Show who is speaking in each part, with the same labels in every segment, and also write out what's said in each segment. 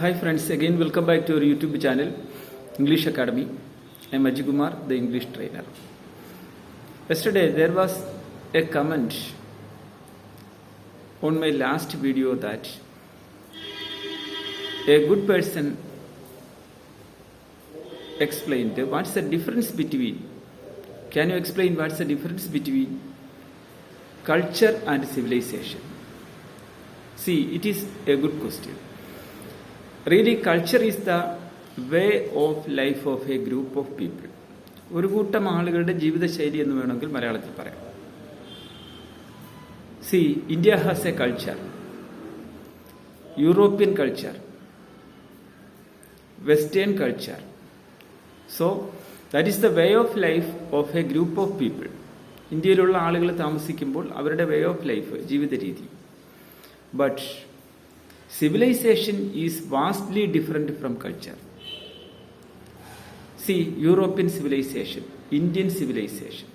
Speaker 1: Hi friends, again welcome back to our YouTube channel, English Academy. I am Ajay Kumar, the English trainer. Yesterday there was a comment on my last video that a good person explained what's the difference between can you explain what's the difference between culture and civilization see it is a good question really culture is the way of life of a group of people ഒരു കൂട്ടം ആളുകളുടെ ജീവിതശൈലി എന്ന് വേണമെങ്കിൽ മലയാളത്തിൽ പറയാം. See India has a culture European culture western culture so that is the way of life of a group of people ഇന്ത്യയിലുള്ള ആളുകൾ താമസിക്കുമ്പോൾ അവരുടെ വേ ഓഫ് ലൈഫ് ജീവിത രീതി. But civilization is vastly different from culture. See, European civilization, Indian civilization.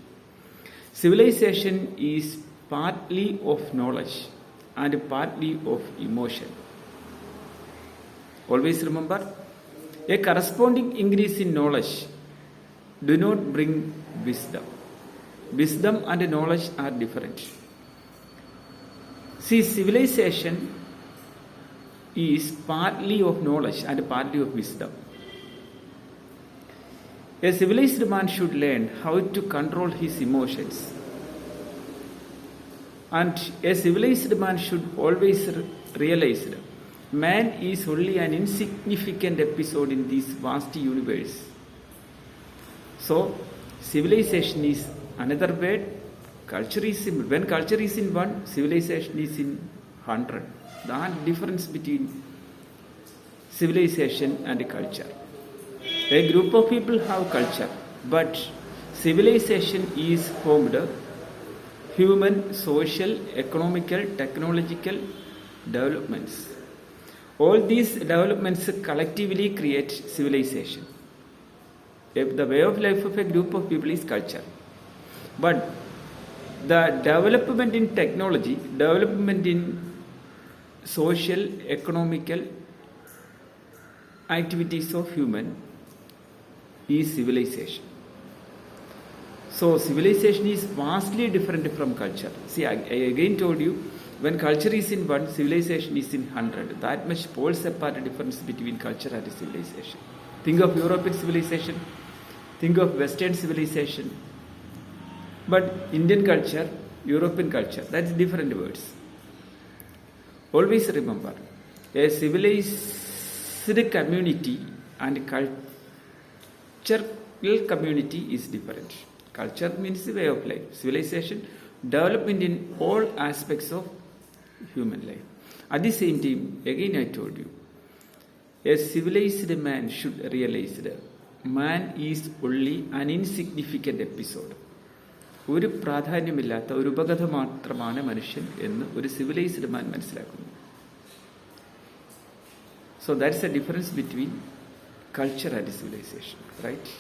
Speaker 1: Civilization is partly of knowledge and partly of emotion. Always remember, a corresponding increase in knowledge do not bring wisdom. Wisdom and knowledge are different. See, civilization is partly of knowledge and partly of wisdom. A civilized man should learn how to control his emotions. And a civilized man should always re- realize that man is only an insignificant episode in this vast universe. So, civilization is another word. Culture is in, when culture is in one, civilization is in hundred. That difference between civilization and culture. A group of people have culture, but civilization is formed of human, social, economical, technological developments. All these developments collectively create civilization. If the way of life of a group of people is culture. But the development in technology, development in social, economical activities of human is civilization. So civilization is vastly different from culture. See, I, I again told you, when culture is in one, civilization is in hundred. That much poles apart the difference between culture and civilization. Think of European civilization, think of Western civilization. But Indian culture, European culture, that's different words. Always remember, a civilized community and cultural community is different. Culture means way of life. Civilization, development in all aspects of human life. At the same time, again I told you, a civilized man should realize that man is only an insignificant episode. ഒരു പ്രാധാന്യമില്ലാത്ത ഒരു ഉപകഥ മാത്രമാണ് മനുഷ്യൻ എന്ന് ഒരു civilised man മനസ്സിലാക്കുന്നു. So that's a difference between culture and civilisation right